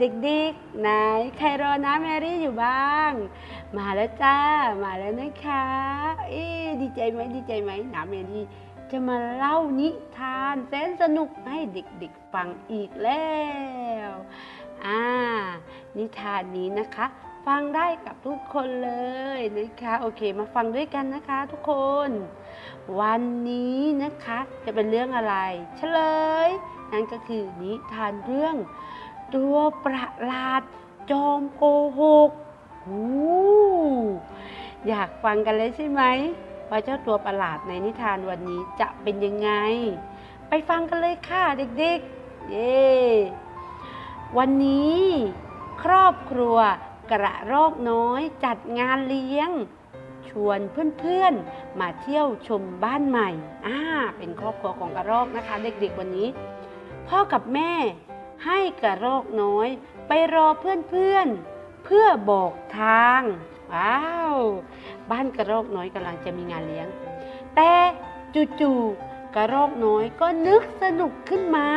เด็กๆ ไหนใครรอน้าแมรี่อยู่บ้าง มาแล้วจ้า มาแล้วนะคะ เอ๊ดีใจไหมดีใจไหมน้าแมรี่จะมาเล่านิทานแสนสนุกให้เด็กๆฟังอีกแล้วอ่านิทานนี้นะคะ ฟังได้กับทุกคนเลยนะคะโอเคมาฟังด้วยกันนะคะทุกคน วันนี้นะคะจะเป็นเรื่องอะไร เฉลย นั่นก็คือนิทานเรื่อง ตัวประหลาด จอมโกหกหูอยากฟังกันเลยใช่ไหมว่าเจ้าตัวประหลาดในนิทานวันนี้จะเป็นยังไง ไปฟังกันเลยค่ะเด็กๆ เย้วันนี้ ครอบครัวกระรอกน้อยจัดงานเลี้ยง ชวนเพื่อนๆ มาเที่ยวชมบ้านใหม่อ่าเป็นครอบครัวของกระรอกนะคะ เด็กๆวันนี้ พ่อกับแม่ ให้กระรอกน้อย ไปรอเพื่อนๆเพื่อบอกทาง ว้าว บ้านกระรอกน้อยกำลังจะมีงานเลี้ยง แต่จู่ๆกระรอกน้อยก็นึกสนุกขึ้นมา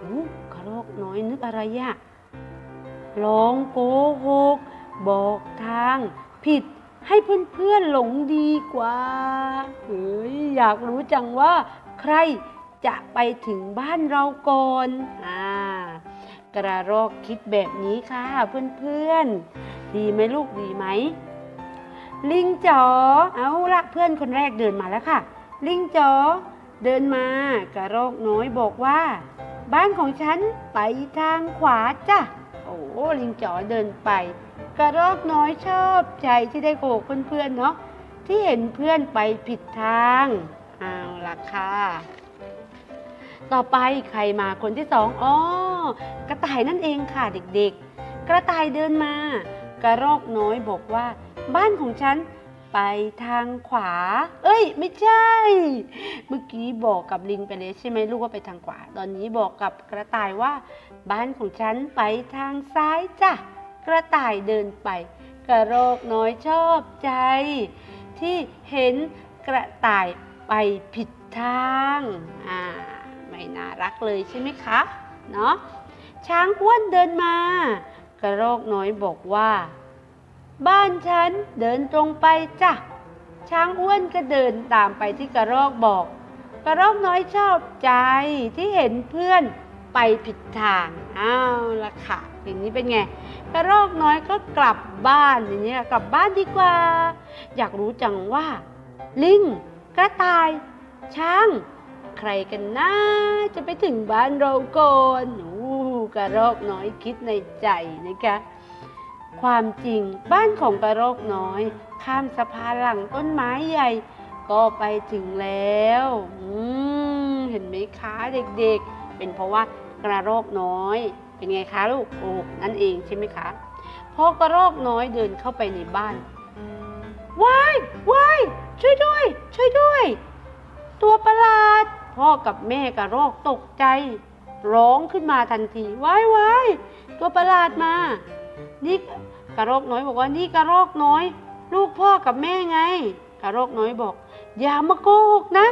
อู้กระรอกน้อยนึกอะไรอะลองโกหกบอกทาง ผิดให้เพื่อนๆหลงดีกว่าเฮ้ยอยากรู้จังว่าใครจะไปถึงบ้านเราก่อนอ่า กระรอกคิดแบบนี้ค่ะเพื่อนๆ ดีไหมลูกดีไหม ลิงจ๋อเอาละเพื่อนคนแรกเดินมาแล้วค่ะ ลิงจ๋อเดินมากระรอกน้อยบอกว่า บ้านของฉันไปทางขวาจ้ะโอ้ลิงจ๋อเดินไป กระรอกน้อยชอบใจที่ได้โกหกเพื่อนๆเนาะที่เห็นเพื่อนไปผิดทางเอาละค่ะต่อไปใครมาคนที่สองอ๋อ กระต่ายนั่นเองค่ะเด็กๆ กระต่ายเดินมา กระรอกน้อยบอกว่า บ้านของฉันไปทางขวา เอ้ย ไม่ใช่ เมื่อกี้บอกกับลิงไปเลยใช่ไหมลูกว่าไปทางขวา ตอนนี้บอกกับกระต่ายว่า บ้านของฉันไปทางซ้ายจ้ะ กระต่ายเดินไป กระรกน้อยชอบใจ ที่เห็นกระต่ายไปผิดทาง อ่า ไม่น่ารักเลยใช่ไหมคะ เนาะช้างอ้วนเดินมา กระรอกน้อยบอกว่า บ้านฉันเดินตรงไปจ้ะช้างอ้วนก็เดินตามไปที่กระรอกบอก กระรอกน้อยชอบใจที่เห็นเพื่อนไปผิดทางอ้าวละค่ะอย่างนี้เป็นไง กระรอกน้อยก็กลับบ้านอย่างนี้กลับบ้านดีกว่า อยากรู้จังว่า ลิงกระต่าย ช้าง ใครกันนะจะไปถึงบ้านเราก่อนอู้กระรอกน้อยคิดในใจนะคะ ความจริงบ้านของกระรอกน้อย ข้ามสะพานหลังต้นไม้ใหญ่ ก็ไปถึงแล้วอืมเห็นไหมคะเด็กๆ เป็นเพราะว่ากระรอกน้อย เป็นไงคะลูกโอ้นั่นเองใช่ไหมคะพอกระรอกน้อยเดินเข้าไปในบ้านว้ายว้ายช่วยด้วย ช่วยด้วย ตัวประ พ่อกับแม่กระรอกตกใจ ร้องขึ้นมาทันทีว้ายว้ายตัวประหลาดมา นี่กระรอกน้อยบอกว่านี่กระรอกน้อย ลูกพ่อกับแม่ไง กระรอกน้อยบอก อย่ามาโกหกนะ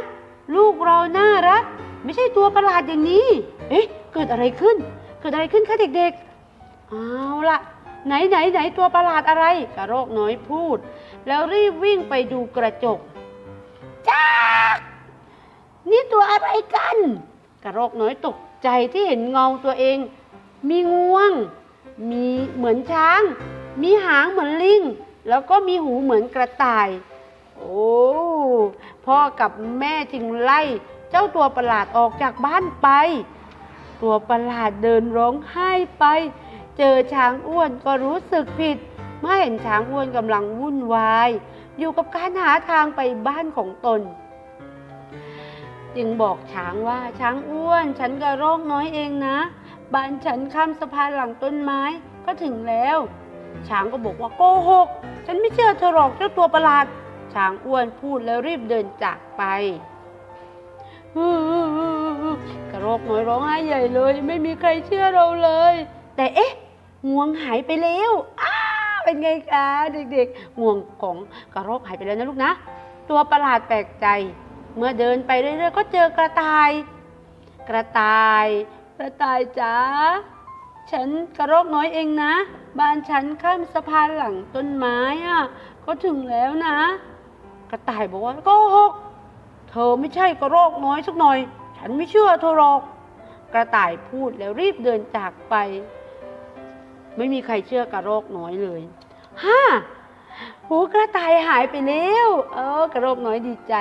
ลูกเราน่ารัก ไม่ใช่ตัวประหลาดอย่างนี้ เอ๊ะ เกิดอะไรขึ้น เกิดอะไรขึ้นคะเด็กๆเอาล่ะไหนไหนไหนตัวประหลาดอะไร กระรอกน้อยพูด แล้วรีบวิ่งไปดูกระจกจ้าก กระรอกน้อยตกใจที่เห็นเงาตัวเอง มีงวง มีเหมือนช้าง มีหางเหมือนลิง แล้วก็มีหูเหมือนกระต่าย โอ้พ่อกับแม่จึงไล่เจ้าตัวประหลาดออกจากบ้านไป ตัวประหลาดเดินร้องไห้ไป เจอช้างอ้วนก็รู้สึกผิดเมื่อเห็นช้างอ้วนกำลังวุ่นวาย อยู่กับการหาทางไปบ้านของตน จึงบอกช้างว่าช้างอ้วน ฉันกระรอกน้อยเองนะบ้านฉันข้ามสะพานหลังต้นไม้ก็ถึงแล้ว ช้างก็บอกว่าโกหก ฉันไม่เชื่อเธอหรอกเจ้าตัวประหลาด ช้างอ้วนพูดแล้วรีบเดินจากไปกระรกน้อยร้องไห้ใหญ่เลย ไม่มีใครเชื่อเราเลย แต่เอ๊ะงวงหายไปแล้วอ้าเป็นไงคะเด็กๆงวงของกระรกหายไปแล้วนะลูกนะ ตัวประหลาดแปลกใจ เมื่อเดินไปเรื่อยๆก็เจอกระต่าย กระต่าย กระต่ายจ๋า ฉันกระรอกน้อยเองนะ บ้านฉันข้ามสะพานหลังต้นไม้อะ ก็ถึงแล้วนะ กระต่ายบอกว่าโกหก เธอไม่ใช่กระรอกน้อยสักหน่อย ฉันไม่เชื่อเธอหรอก กระต่ายพูดแล้วรีบเดินจากไป ไม่มีใครเชื่อกระรอกน้อยเลยฮ่าหูกระต่ายหายไปแล้ว เออกระรอกน้อยดีใจ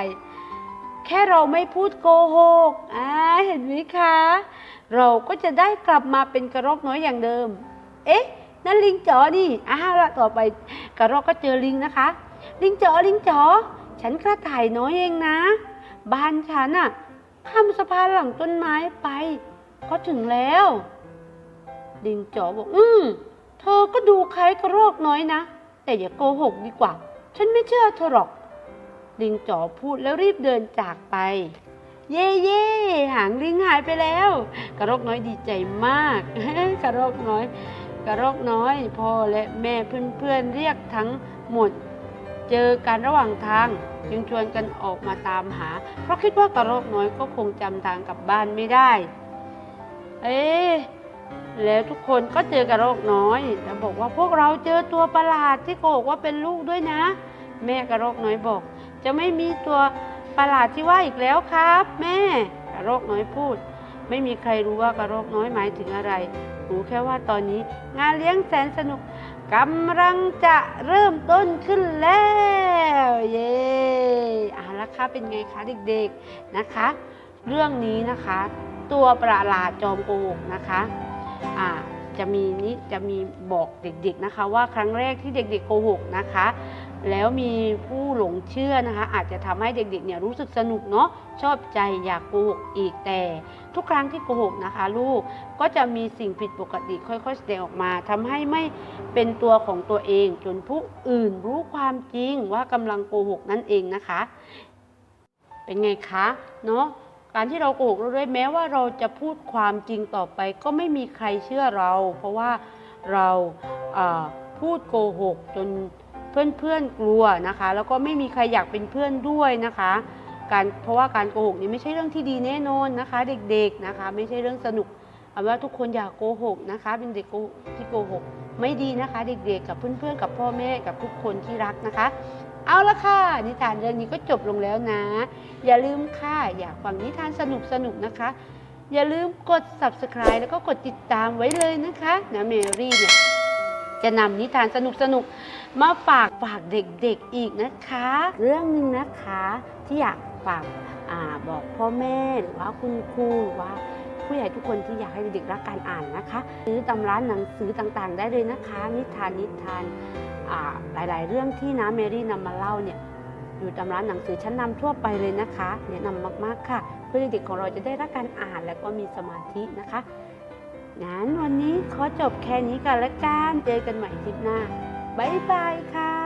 แค่เราไม่พูดโกหกอ่าเห็นไหมคะ เราก็จะได้กลับมาเป็นกระรอกน้อยอย่างเดิม เอ๊ะนั่นลิงจ๋อนี่อ้าวละต่อไปกระรอกก็เจอลิงนะคะ ลิงจ๋อลิงจ๋อฉันกระต่ายน้อยเองนะ บ้านฉันอะข้ามสะพานหลังต้นไม้ไป ก็ถึงแล้ว ลิงจ๋อบอก อืมเธอก็ดูคล้ายกระรอกน้อยนะ แต่อย่าโกหกดีกว่า ฉันไม่เชื่อเธอหรอก ลิงจ๋อพูดแล้วรีบเดินจากไป เย่เย่หางลิงหายไปแล้ว กระรอกน้อยดีใจมาก กระรอกน้อย กระรอกน้อยพ่อและแม่เพื่อนๆเรียกทั้งหมด เจอกันระหว่างทางจึงชวนกันออกมาตามหา เพราะคิดว่ากระรอกน้อยก็คงจำทางกลับบ้านไม่ได้ เอ๊แล้วทุกคนก็เจอกระรอกน้อย แล้วบอกว่าพวกเราเจอตัวประหลาดที่โกหกว่าเป็นลูกด้วยนะ แม่กระรอกน้อยบอก จะไม่มีตัวประหลาดที่ว่าอีกแล้วครับ แม่กระรอกน้อยพูด ไม่มีใครรู้ว่ากระรอกน้อยหมายถึงอะไร รู้แค่ว่าตอนนี้งานเลี้ยงแสนสนุกกำลังจะเริ่มต้นขึ้นแล้ว เย้อาล้วคะเป็นไงคะเด็กๆนะคะ เรื่องนี้นะคะ ตัวประหลาดจอมโกหกนะคะอ่าจะมีนี้จะมีบอกเด็กๆนะคะ ว่าครั้งแรกที่เด็กๆโกหกนะคะ แล้วมีผู้หลงเชื่อนะคะ อาจจะทำให้เด็กๆเนี่ยรู้สึกสนุกเนาะชอบใจอยากโกหกอีกแต่ ทุกครั้งที่โกหกนะคะ ลูกก็จะมีสิ่งผิดปกติค่อยๆแสดงออกมาทำให้ไม่เป็นตัวของตัวเอง จนผู้อื่นรู้ความจริงว่ากำลังโกหกนั่นเองนะคะ เป็นไงคะเนาะการที่เราโกหกเรื่อยแม้ว่าเราจะพูดความจริงต่อไป ก็ไม่มีใครเชื่อเรา เพราะว่าเราพูดโกหกจน เพื่อนๆกลัวนะคะ แล้วก็ไม่มีใครอยากเป็นเพื่อนด้วยนะคะ การเพราะว่าการโกหกนี่ไม่ใช่เรื่องที่ดีแน่นอนนะคะ เด็กๆนะคะ ไม่ใช่เรื่องสนุกเอาว่าทุกคนอย่าโกหกนะคะ เป็นเด็กที่โกหกไม่ดีนะคะ เด็กๆ กับเพื่อนๆ กับพ่อแม่กับทุกคนที่รักนะคะ เอาละค่ะ นิทานเรื่องนี้ก็จบลงแล้วนะ อย่าลืมค่ะอยากฟังนิทานสนุกๆนะคะ อย่าลืมกด subscribe แล้วก็กดติดตามไว้เลยนะคะนะเมรี่เนี่ยจะนำนิทานสนุกๆ มาฝากฝากเด็กๆอีกนะคะ เรื่องหนึ่งนะคะที่อยากฝากอาบอกพ่อแม่หรือว่าคุณครูหรือว่าผู้ใหญ่ทุกคนที่อยากให้เด็กๆรักการอ่านนะคะซื้อตำร้านหนังสือต่างๆ ได้เลยนะคะ นิทานนิทานหลาย ๆ เรื่องที่น้าเมรี่นำมาเล่าเนี่ยอยู่ตำร้านหนังสือชั้นนำทั่วไปเลยนะคะแนะนำมากๆค่ะ เพื่อเด็กๆของเราจะได้รักการอ่านและก็มีสมาธินะคะงั้นวันนี้ขอจบแค่นี้กันละกันเจอกันใหม่คลิปหน้า บ๊ายบายค่ะ